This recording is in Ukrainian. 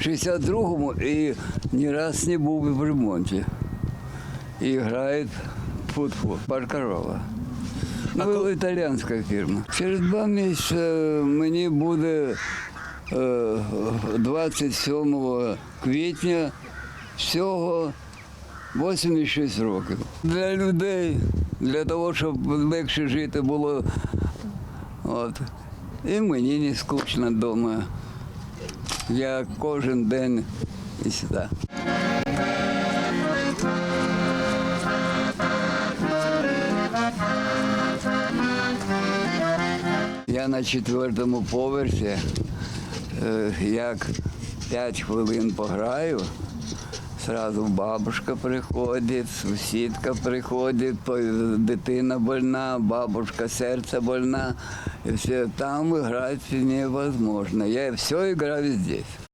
52-му і ні раз не був в ремонті. І грає футбол. Баркарова. Ну, італійська фірма. Через два місяці мені буде е, 27 квітня всього 86 років. Для людей, для того, щоб легше жити було. От. І мені не скучно вдома. Я кожен день і сюди. Я на четвертому поверсі, е, як п'ять хвилин пограю, Сразу бабушка приходить, сусідка приходить, дитина больна, бабушка серце больна. І все там грати невозможно. Я все граю здесь.